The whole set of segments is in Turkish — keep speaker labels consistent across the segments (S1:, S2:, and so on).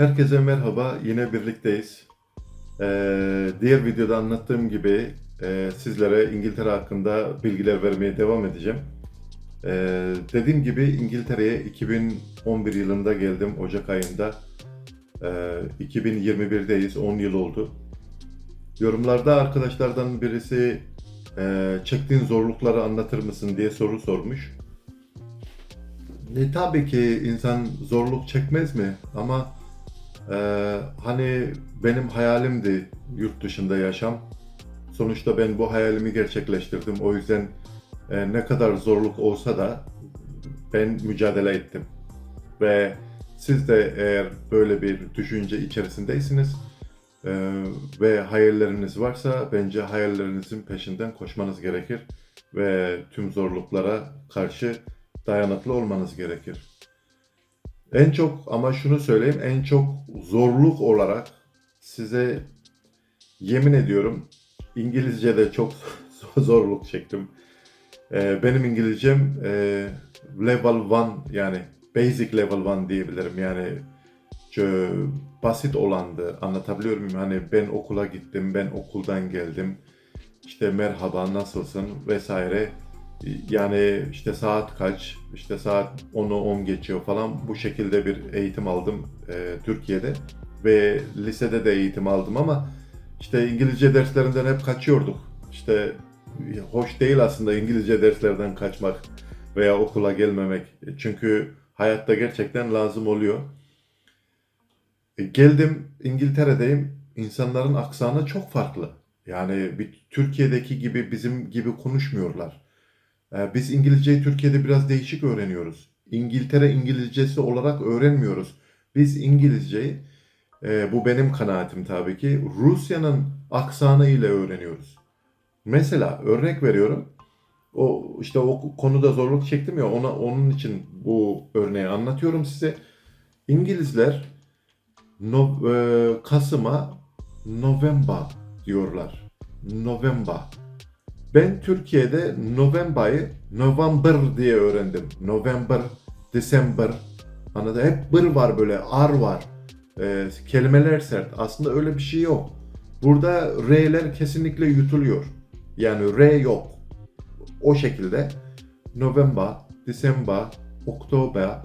S1: Herkese merhaba, yine birlikteyiz. Ee, diğer videoda anlattığım gibi e, sizlere İngiltere hakkında bilgiler vermeye devam edeceğim. Ee, dediğim gibi İngiltere'ye 2011 yılında geldim, Ocak ayında. Ee, 2021'deyiz, 10 yıl oldu. Yorumlarda arkadaşlardan birisi e, çektiğin zorlukları anlatır mısın diye soru sormuş. E, tabii ki insan zorluk çekmez mi? Ama e, hani benim hayalimdi yurt dışında yaşam. Sonuçta ben bu hayalimi gerçekleştirdim. O yüzden e, ne kadar zorluk olsa da ben mücadele ettim. Ve siz de eğer böyle bir düşünce içerisindeyseniz e, ve hayalleriniz varsa bence hayallerinizin peşinden koşmanız gerekir ve tüm zorluklara karşı dayanıklı olmanız gerekir. En çok ama şunu söyleyeyim en çok zorluk olarak size yemin ediyorum İngilizce'de çok zorluk çektim. Ee, benim İngilizcem e, level 1 yani basic level 1 diyebilirim. Yani çö- basit olandı. Anlatabiliyor muyum? Hani ben okula gittim ben okuldan geldim. İşte merhaba nasılsın? vesaire yani işte saat kaç, işte saat 10'u 10 geçiyor falan bu şekilde bir eğitim aldım e, Türkiye'de ve lisede de eğitim aldım ama işte İngilizce derslerinden hep kaçıyorduk. İşte hoş değil aslında İngilizce derslerden kaçmak veya okula gelmemek. Çünkü hayatta gerçekten lazım oluyor. E, geldim İngiltere'deyim. İnsanların aksanı çok farklı. Yani bir Türkiye'deki gibi bizim gibi konuşmuyorlar. Ee, Biz İngilizceyi Türkiye'de biraz değişik öğreniyoruz. İngiltere İngilizcesi olarak öğrenmiyoruz. Biz İngilizceyi, e, bu benim kanaatim tabii ki, Rusya'nın aksanı ile öğreniyoruz. Mesela örnek veriyorum. O işte o konuda zorluk çektim ya ona onun için bu örneği anlatıyorum size. İngilizler no, e, Kasım'a November diyorlar. November. Ben Türkiye'de November'ı November diye öğrendim. November, December. Anladın? Hep bır var böyle, ar var. Ee, kelimeler sert. Aslında öyle bir şey yok. Burada R'ler kesinlikle yutuluyor. Yani R yok. O şekilde November, December, Oktober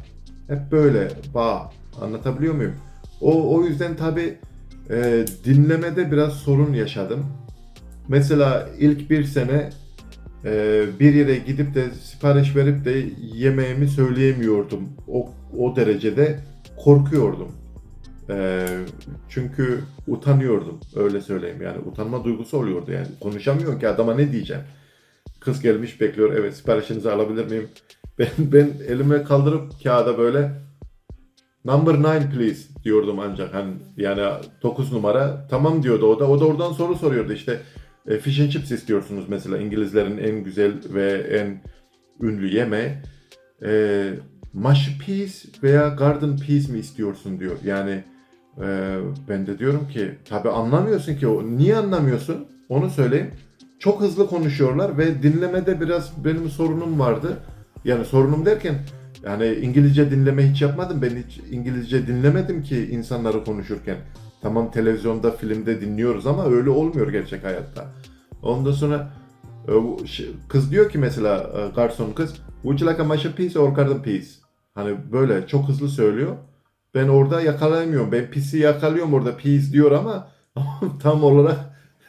S1: hep böyle ba anlatabiliyor muyum? O, o yüzden tabi dinlemede biraz sorun yaşadım. Mesela ilk bir sene e, bir yere gidip de sipariş verip de yemeğimi söyleyemiyordum. O, o derecede korkuyordum. E, çünkü utanıyordum öyle söyleyeyim yani utanma duygusu oluyordu yani konuşamıyorum ki adama ne diyeceğim. Kız gelmiş bekliyor evet siparişinizi alabilir miyim? Ben, ben elime kaldırıp kağıda böyle Number 9 please diyordum ancak hani yani 9 numara tamam diyordu o da o da oradan soru soruyordu işte e, fish and chips istiyorsunuz mesela İngilizlerin en güzel ve en ünlü yeme. E, mash peas veya garden peas mi istiyorsun diyor. Yani e, ben de diyorum ki tabi anlamıyorsun ki o niye anlamıyorsun? Onu söyleyeyim çok hızlı konuşuyorlar ve dinlemede biraz benim sorunum vardı. Yani sorunum derken yani İngilizce dinleme hiç yapmadım. Ben hiç İngilizce dinlemedim ki insanları konuşurken. Tamam televizyonda, filmde dinliyoruz ama öyle olmuyor gerçek hayatta. Ondan sonra e, kız diyor ki mesela e, garson kız Would you like a mashed peas or garden peas? Hani böyle çok hızlı söylüyor. Ben orada yakalayamıyorum. Ben pisi yakalıyorum orada peas diyor ama tam olarak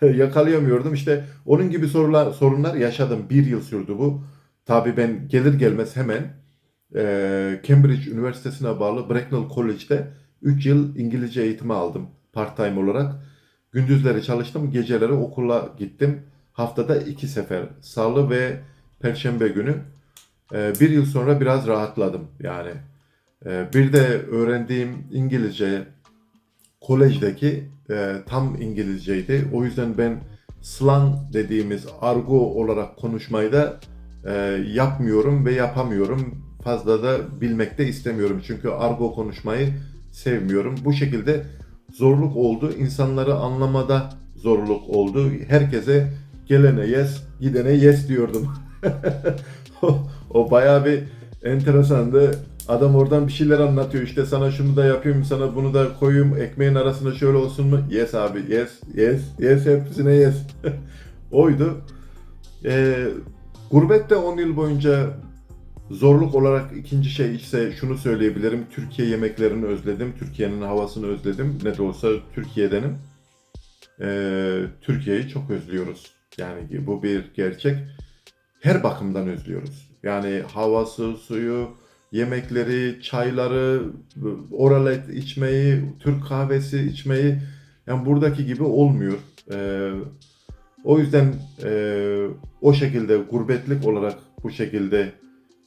S1: yakalayamıyordum. İşte onun gibi sorular, sorunlar yaşadım. Bir yıl sürdü bu. Tabii ben gelir gelmez hemen ee, Cambridge Üniversitesi'ne bağlı Bracknell College'de 3 yıl İngilizce eğitimi aldım part-time olarak. Gündüzleri çalıştım, geceleri okula gittim. Haftada iki sefer, salı ve perşembe günü. Ee, bir yıl sonra biraz rahatladım yani. Ee, bir de öğrendiğim İngilizce kolejdeki e, tam İngilizceydi. O yüzden ben slang dediğimiz argo olarak konuşmayı da e, yapmıyorum ve yapamıyorum. Fazla da bilmek de istemiyorum. Çünkü argo konuşmayı sevmiyorum. Bu şekilde zorluk oldu. İnsanları anlamada zorluk oldu. Herkese gelene yes, gidene yes diyordum. o, o bayağı bir enteresandı. Adam oradan bir şeyler anlatıyor. İşte sana şunu da yapayım, sana bunu da koyayım. Ekmeğin arasında şöyle olsun mu? Yes abi, yes, yes, yes hepsine yes. Oydu. Ee, gurbette 10 yıl boyunca zorluk olarak ikinci şey ise şunu söyleyebilirim. Türkiye yemeklerini özledim. Türkiye'nin havasını özledim. Ne de olsa Türkiye'denim. Ee, Türkiye'yi çok özlüyoruz. Yani bu bir gerçek. Her bakımdan özlüyoruz. Yani havası, suyu, yemekleri, çayları, oral et içmeyi, Türk kahvesi içmeyi yani buradaki gibi olmuyor. Ee, o yüzden e, o şekilde gurbetlik olarak bu şekilde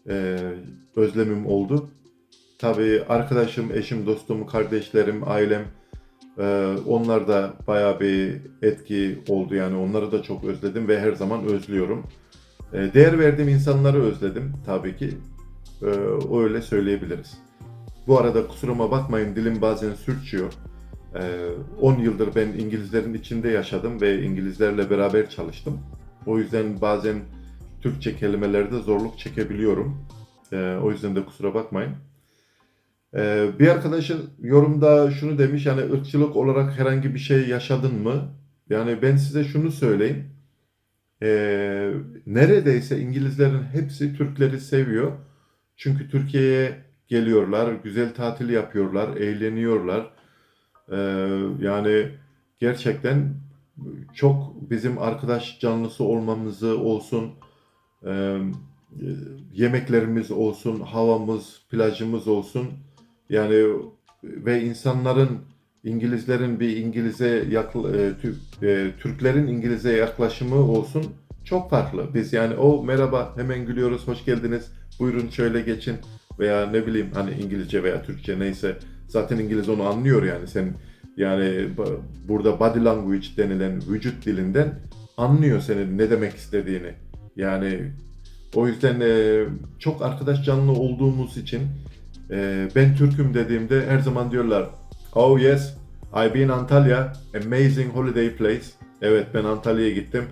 S1: e, özlemim oldu. Tabii arkadaşım, eşim, dostum, kardeşlerim, ailem e, onlar da bayağı bir etki oldu yani onları da çok özledim ve her zaman özlüyorum. E, değer verdiğim insanları özledim tabii ki. E, öyle söyleyebiliriz. Bu arada kusuruma bakmayın dilim bazen sürçüyor. E, 10 yıldır ben İngilizlerin içinde yaşadım ve İngilizlerle beraber çalıştım. O yüzden bazen Türkçe kelimelerde zorluk çekebiliyorum. E, o yüzden de kusura bakmayın. E, bir arkadaşın yorumda şunu demiş yani ırkçılık olarak herhangi bir şey yaşadın mı? Yani ben size şunu söyleyeyim. E, neredeyse İngilizlerin hepsi Türkleri seviyor. Çünkü Türkiye'ye geliyorlar, güzel tatil yapıyorlar, eğleniyorlar. E, yani gerçekten çok bizim arkadaş canlısı olmamızı olsun, e, yemeklerimiz olsun, havamız, plajımız olsun. Yani ve insanların İngilizlerin bir İngiliz'e yakla, e, Tü- e, Türklerin İngiliz'e yaklaşımı olsun çok farklı. Biz yani o merhaba hemen gülüyoruz, hoş geldiniz, buyurun şöyle geçin veya ne bileyim hani İngilizce veya Türkçe neyse zaten İngiliz onu anlıyor yani sen yani burada body language denilen vücut dilinden anlıyor senin ne demek istediğini. Yani o yüzden e, çok arkadaş canlı olduğumuz için e, ben Türk'üm dediğimde her zaman diyorlar Oh yes, I've been Antalya, amazing holiday place. Evet ben Antalya'ya gittim.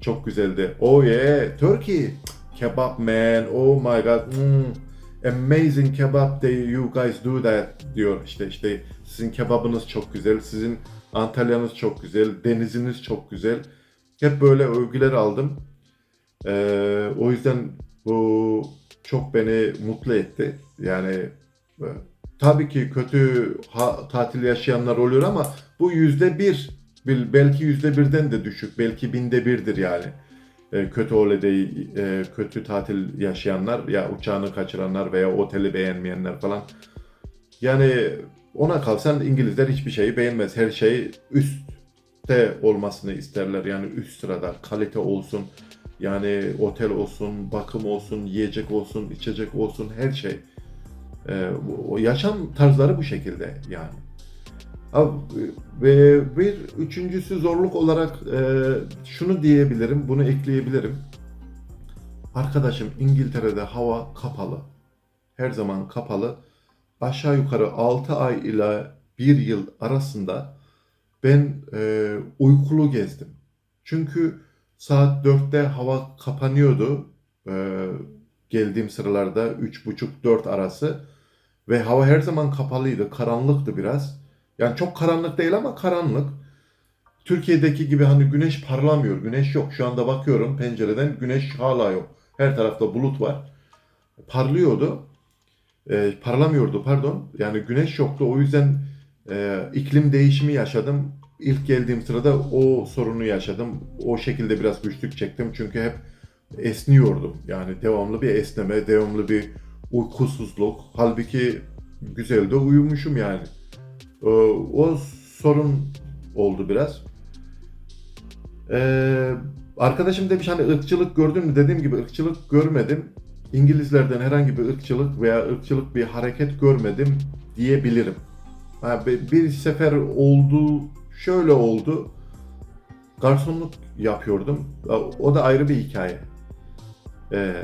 S1: Çok güzeldi. Oh yeah, Turkey. Kebab man, oh my god. mm, amazing kebab they you guys do that diyor. İşte işte sizin kebabınız çok güzel, sizin Antalya'nız çok güzel, deniziniz çok güzel. Hep böyle övgüler aldım. Ee, o yüzden bu çok beni mutlu etti. Yani e, tabii ki kötü ha- tatil yaşayanlar oluyor ama bu yüzde bir, belki yüzde birden de düşük, belki binde birdir yani. E, kötü holiday, e, kötü tatil yaşayanlar ya uçağını kaçıranlar veya oteli beğenmeyenler falan. Yani ona kalsan İngilizler hiçbir şeyi beğenmez. Her şey üstte olmasını isterler. Yani üst sırada kalite olsun. Yani otel olsun, bakım olsun, yiyecek olsun, içecek olsun her şey. Ee, yaşam tarzları bu şekilde yani. Ve bir üçüncüsü zorluk olarak e, şunu diyebilirim, bunu ekleyebilirim. Arkadaşım İngiltere'de hava kapalı. Her zaman kapalı. Aşağı yukarı 6 ay ile 1 yıl arasında ben e, uykulu gezdim. Çünkü saat 4'te hava kapanıyordu. E, geldiğim sıralarda 3.30-4 arası. Ve hava her zaman kapalıydı. Karanlıktı biraz. Yani çok karanlık değil ama karanlık. Türkiye'deki gibi hani güneş parlamıyor. Güneş yok. Şu anda bakıyorum pencereden güneş hala yok. Her tarafta bulut var. Parlıyordu. E, parlamıyordu pardon. Yani güneş yoktu. O yüzden e, iklim değişimi yaşadım. İlk geldiğim sırada o sorunu yaşadım. O şekilde biraz güçlük çektim. Çünkü hep esniyordum. Yani devamlı bir esneme, devamlı bir uykusuzluk. Halbuki güzel de uyumuşum yani. Ee, o sorun oldu biraz. Ee, arkadaşım demiş hani ırkçılık gördün mü? Dediğim gibi ırkçılık görmedim. İngilizlerden herhangi bir ırkçılık veya ırkçılık bir hareket görmedim diyebilirim. Ha, bir sefer oldu, şöyle oldu. Garsonluk yapıyordum. O da ayrı bir hikaye. Ee,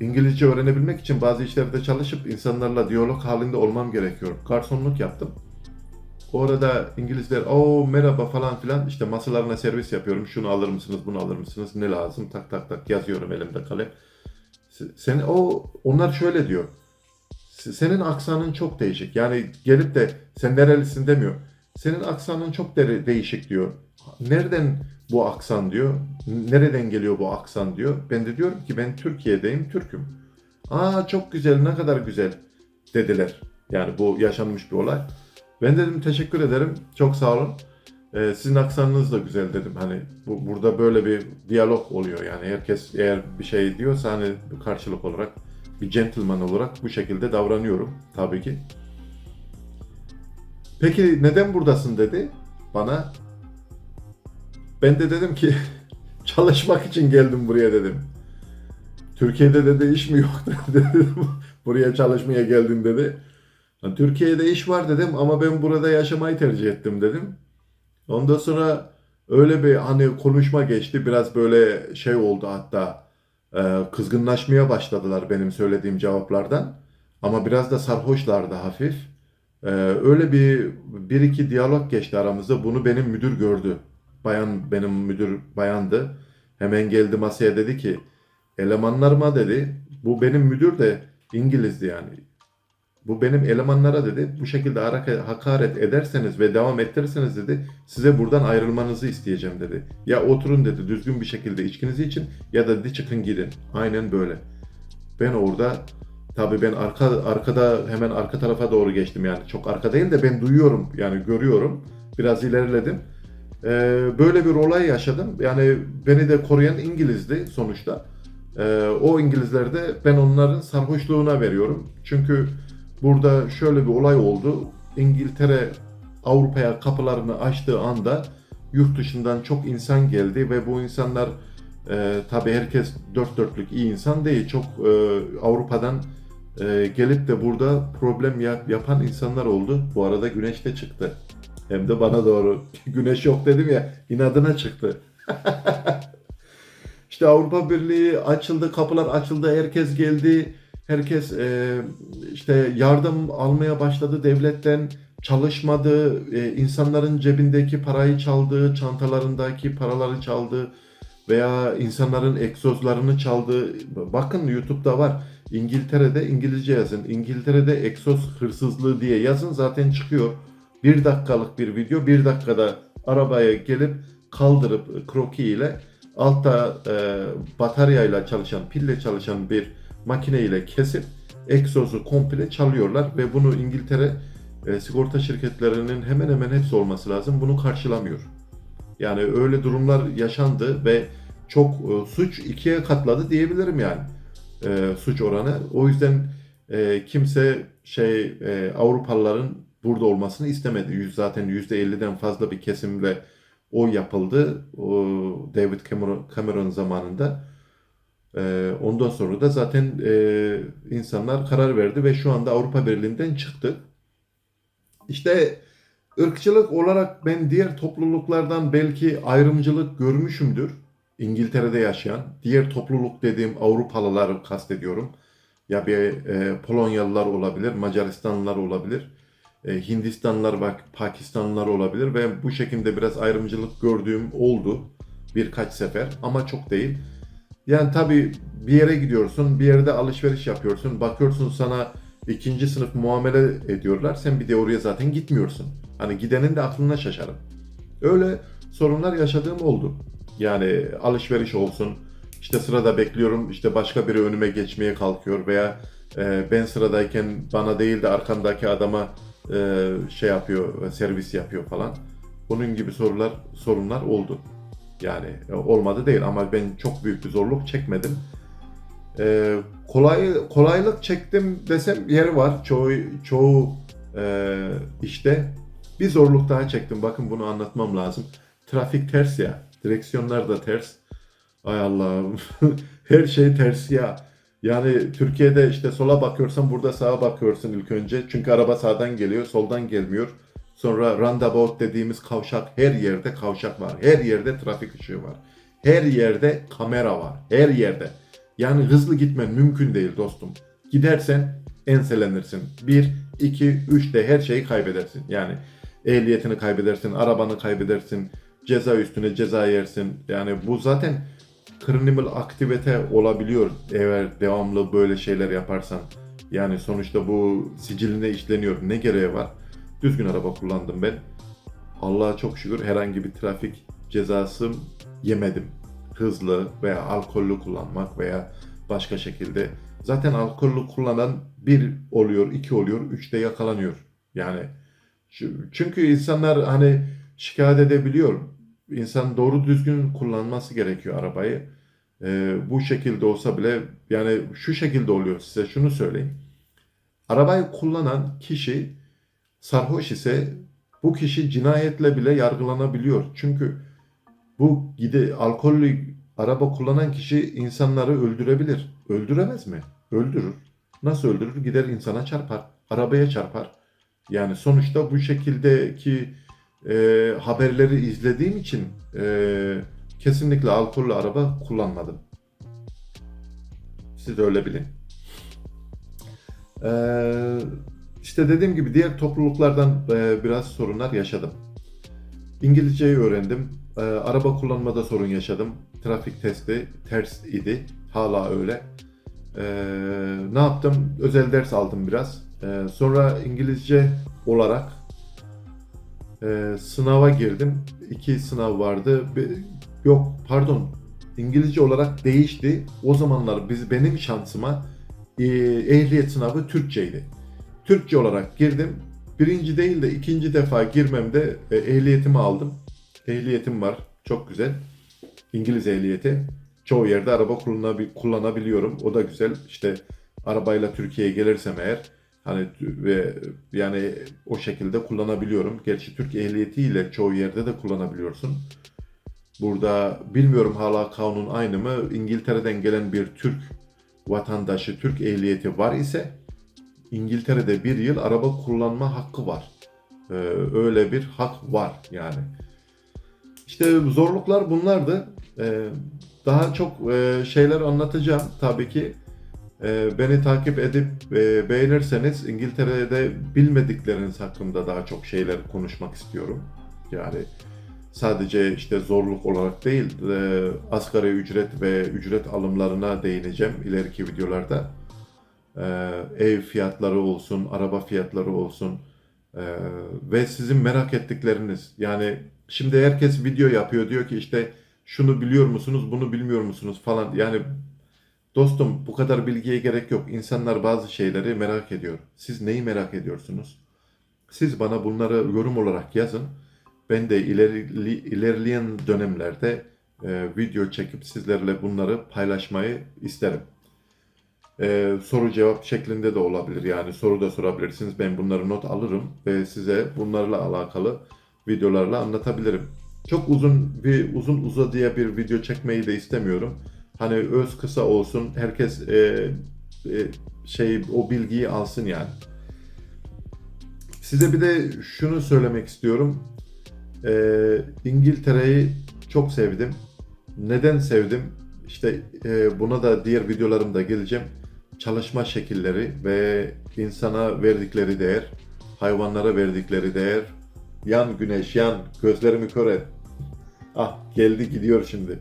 S1: İngilizce öğrenebilmek için bazı işlerde çalışıp insanlarla diyalog halinde olmam gerekiyor. Garsonluk yaptım. Orada İngilizler o merhaba falan filan işte masalarına servis yapıyorum. Şunu alır mısınız, bunu alır mısınız, ne lazım tak tak tak yazıyorum elimde kalem. Se- Sen o onlar şöyle diyor. Senin aksanın çok değişik. Yani gelip de sen nerelisin demiyor. Senin aksanın çok de- değişik diyor. Nereden bu aksan diyor. Nereden geliyor bu aksan diyor. Ben de diyorum ki ben Türkiye'deyim, Türk'üm. Aa çok güzel, ne kadar güzel dediler. Yani bu yaşanmış bir olay. Ben dedim teşekkür ederim. Çok sağ olun. Ee, sizin aksanınız da güzel dedim. Hani bu, burada böyle bir diyalog oluyor yani. Herkes eğer bir şey diyorsa hani karşılık olarak bir gentleman olarak bu şekilde davranıyorum tabii ki. Peki neden buradasın dedi bana. Ben de dedim ki çalışmak için geldim buraya dedim. Türkiye'de dedi iş mi yok dedim. buraya çalışmaya geldim dedi. "Ha, Türkiye'de iş var dedim ama ben burada yaşamayı tercih ettim dedim. Ondan sonra öyle bir hani konuşma geçti. Biraz böyle şey oldu hatta e, kızgınlaşmaya başladılar benim söylediğim cevaplardan. Ama biraz da sarhoşlardı hafif. E, öyle bir bir iki diyalog geçti aramızda. Bunu benim müdür gördü. Bayan benim müdür bayandı. Hemen geldi masaya dedi ki elemanlarıma dedi. Bu benim müdür de İngilizdi yani. Bu benim elemanlara dedi bu şekilde hakaret ederseniz ve devam ettirirseniz dedi size buradan ayrılmanızı isteyeceğim dedi. Ya oturun dedi düzgün bir şekilde içkinizi için ya da dedi çıkın gidin. Aynen böyle. Ben orada tabii ben arka arkada hemen arka tarafa doğru geçtim yani çok arka değil de ben duyuyorum yani görüyorum. Biraz ilerledim. Ee, böyle bir olay yaşadım. Yani beni de koruyan İngilizdi sonuçta. Ee, o İngilizler de ben onların sarhoşluğuna veriyorum. Çünkü burada şöyle bir olay oldu. İngiltere Avrupa'ya kapılarını açtığı anda yurt dışından çok insan geldi ve bu insanlar e, tabii herkes dört dörtlük iyi insan değil. Çok e, Avrupa'dan e, gelip de burada problem yap- yapan insanlar oldu. Bu arada güneş de çıktı. Hem de bana doğru. Güneş yok dedim ya inadına çıktı. İşte Avrupa Birliği açıldı, kapılar açıldı, herkes geldi. Herkes e, işte yardım almaya başladı devletten. Çalışmadı, e, insanların cebindeki parayı çaldı, çantalarındaki paraları çaldı veya insanların egzozlarını çaldı. Bakın YouTube'da var. İngiltere'de İngilizce yazın. İngiltere'de egzoz hırsızlığı diye yazın zaten çıkıyor. Bir dakikalık bir video. Bir dakikada arabaya gelip kaldırıp kroki ile altta e, bataryayla çalışan, pille çalışan bir makine ile kesip egzozu komple çalıyorlar ve bunu İngiltere e, sigorta şirketlerinin hemen hemen hepsi olması lazım. Bunu karşılamıyor. Yani öyle durumlar yaşandı ve çok e, suç ikiye katladı diyebilirim yani e, suç oranı. O yüzden e, kimse şey e, Avrupalıların burada olmasını istemedi. Yüz, zaten %50'den fazla bir kesimle oy yapıldı o David Cameron, Cameron zamanında. E, ondan sonra da zaten e, insanlar karar verdi ve şu anda Avrupa Birliği'nden çıktı. İşte ırkçılık olarak ben diğer topluluklardan belki ayrımcılık görmüşümdür. İngiltere'de yaşayan diğer topluluk dediğim Avrupalıları kastediyorum. Ya bir e, Polonyalılar olabilir, Macaristanlılar olabilir, e, Hindistanlılar, bak Pakistanlılar olabilir ve bu şekilde biraz ayrımcılık gördüğüm oldu birkaç sefer ama çok değil. Yani tabii bir yere gidiyorsun, bir yerde alışveriş yapıyorsun, bakıyorsun sana ikinci sınıf muamele ediyorlar. Sen bir de oraya zaten gitmiyorsun. Hani gidenin de aklına şaşarım. Öyle sorunlar yaşadığım oldu. Yani alışveriş olsun, işte sırada bekliyorum, işte başka biri önüme geçmeye kalkıyor veya e, ben sıradayken bana değil de arkamdaki adama e, şey yapıyor, servis yapıyor falan. Bunun gibi sorular, sorunlar oldu. Yani e, olmadı değil ama ben çok büyük bir zorluk çekmedim. E, kolay kolaylık çektim desem yeri var. Çoğu çoğu e, işte bir zorluk daha çektim. Bakın bunu anlatmam lazım. Trafik ters ya. Direksiyonlar da ters. Ay Allah'ım. Her şey ters ya. Yani Türkiye'de işte sola bakıyorsan burada sağa bakıyorsun ilk önce. Çünkü araba sağdan geliyor, soldan gelmiyor. Sonra roundabout dediğimiz kavşak her yerde kavşak var. Her yerde trafik ışığı var. Her yerde kamera var. Her yerde. Yani hızlı gitmen mümkün değil dostum. Gidersen enselenirsin. 1, 2, 3 de her şeyi kaybedersin. Yani ehliyetini kaybedersin, arabanı kaybedersin, ceza üstüne ceza yersin. Yani bu zaten criminal aktivite olabiliyor eğer devamlı böyle şeyler yaparsan. Yani sonuçta bu siciline işleniyor. Ne gereği var? Düzgün araba kullandım ben. Allah'a çok şükür herhangi bir trafik cezası yemedim. Hızlı veya alkollü kullanmak veya başka şekilde. Zaten alkollü kullanan bir oluyor, iki oluyor, üçte yakalanıyor. Yani çünkü insanlar hani şikayet edebiliyor. İnsan doğru düzgün kullanması gerekiyor arabayı. Ee, bu şekilde olsa bile yani şu şekilde oluyor size şunu söyleyeyim. Arabayı kullanan kişi sarhoş ise bu kişi cinayetle bile yargılanabiliyor. Çünkü bu gide alkollü araba kullanan kişi insanları öldürebilir. Öldüremez mi? Öldürür. Nasıl öldürür? Gider insana çarpar. Arabaya çarpar. Yani sonuçta bu şekildeki e, haberleri izlediğim için e, kesinlikle alkollü araba kullanmadım. Siz de öyle bilin. Ee, işte dediğim gibi diğer topluluklardan e, biraz sorunlar yaşadım. İngilizceyi öğrendim. Ee, araba kullanmada sorun yaşadım. Trafik testi ters idi. Hala öyle. Ee, ne yaptım? Özel ders aldım biraz. Ee, sonra İngilizce olarak e, sınava girdim. İki sınav vardı. Bir- yok pardon. İngilizce olarak değişti. O zamanlar biz benim şansıma e, ehliyet sınavı Türkçeydi. Türkçe olarak girdim. Birinci değil de ikinci defa girmemde e, ehliyetimi aldım. Ehliyetim var. Çok güzel. İngiliz ehliyeti. Çoğu yerde araba kullanabi- kullanabiliyorum. O da güzel. İşte arabayla Türkiye'ye gelirsem eğer hani ve yani o şekilde kullanabiliyorum. Gerçi Türk ehliyetiyle çoğu yerde de kullanabiliyorsun. Burada bilmiyorum hala kanun aynı mı? İngiltere'den gelen bir Türk vatandaşı Türk ehliyeti var ise İngiltere'de bir yıl araba kullanma hakkı var. Ee, öyle bir hak var yani. İşte zorluklar bunlardı. Ee, daha çok e, şeyler anlatacağım tabii ki. Ee, beni takip edip e, beğenirseniz İngiltere'de bilmedikleriniz hakkında daha çok şeyler konuşmak istiyorum. Yani sadece işte zorluk olarak değil, e, asgari ücret ve ücret alımlarına değineceğim ileriki videolarda. Ee, ev fiyatları olsun, araba fiyatları olsun ee, ve sizin merak ettikleriniz. Yani şimdi herkes video yapıyor diyor ki işte şunu biliyor musunuz, bunu bilmiyor musunuz falan. Yani dostum bu kadar bilgiye gerek yok. İnsanlar bazı şeyleri merak ediyor. Siz neyi merak ediyorsunuz? Siz bana bunları yorum olarak yazın. Ben de ileri, ilerleyen dönemlerde e, video çekip sizlerle bunları paylaşmayı isterim. Ee, soru cevap şeklinde de olabilir. Yani soru da sorabilirsiniz. Ben bunları not alırım ve size bunlarla alakalı videolarla anlatabilirim. Çok uzun bir uzun uzadıya bir video çekmeyi de istemiyorum. Hani öz kısa olsun. Herkes e, e, şey o bilgiyi alsın yani. Size bir de şunu söylemek istiyorum. Ee, İngiltere'yi çok sevdim. Neden sevdim? İşte e, buna da diğer videolarımda geleceğim. Çalışma şekilleri ve insana verdikleri değer, hayvanlara verdikleri değer. Yan güneş yan, gözlerimi kör et. Ah geldi gidiyor şimdi.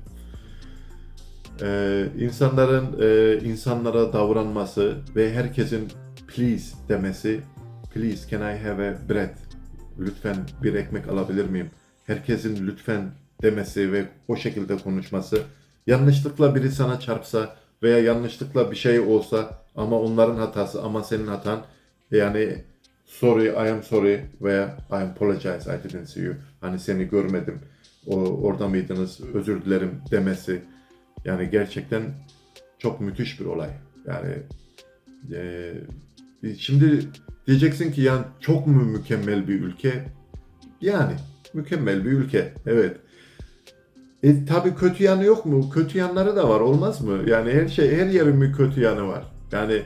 S1: Ee, insanların e, insanlara davranması ve herkesin please demesi. Please can I have a bread? Lütfen bir ekmek alabilir miyim? Herkesin lütfen demesi ve o şekilde konuşması. Yanlışlıkla biri sana çarpsa veya yanlışlıkla bir şey olsa ama onların hatası ama senin hatan yani sorry I am sorry veya I apologize I didn't see you. Hani seni görmedim. O, orada mıydınız? Özür dilerim demesi. Yani gerçekten çok müthiş bir olay. Yani e, şimdi diyeceksin ki yani çok mu mükemmel bir ülke? Yani mükemmel bir ülke. Evet. E tabii kötü yanı yok mu? Kötü yanları da var. Olmaz mı? Yani her şey her yerin bir kötü yanı var. Yani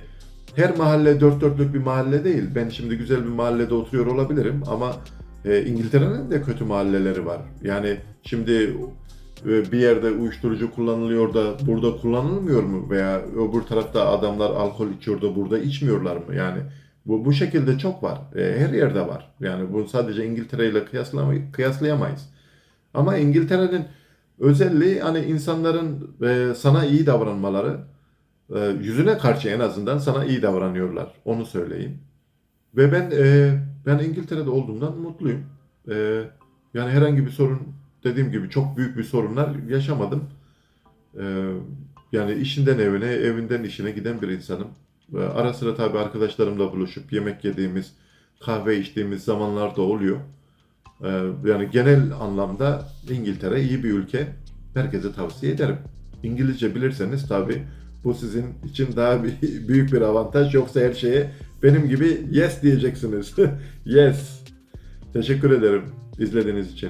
S1: her mahalle dört dörtlük bir mahalle değil. Ben şimdi güzel bir mahallede oturuyor olabilirim ama e, İngiltere'nin de kötü mahalleleri var. Yani şimdi bir yerde uyuşturucu kullanılıyor da burada kullanılmıyor mu? Veya öbür tarafta adamlar alkol içiyor da burada içmiyorlar mı? Yani bu, bu şekilde çok var. E, her yerde var. Yani bu sadece İngiltere ile kıyaslayamayız. Ama İngiltere'nin özelliği hani insanların e, sana iyi davranmaları e, yüzüne karşı en azından sana iyi davranıyorlar. Onu söyleyeyim. Ve ben ben İngiltere'de olduğumdan mutluyum. Yani herhangi bir sorun dediğim gibi çok büyük bir sorunlar yaşamadım. E, yani işinden evine, evinden işine giden bir insanım. Ara sıra tabii arkadaşlarımla buluşup yemek yediğimiz, kahve içtiğimiz zamanlar da oluyor. E, yani genel anlamda İngiltere iyi bir ülke. Herkese tavsiye ederim. İngilizce bilirseniz tabii bu sizin için daha bir, büyük bir avantaj. Yoksa her şeye benim gibi yes diyeceksiniz. yes. Teşekkür ederim izlediğiniz için.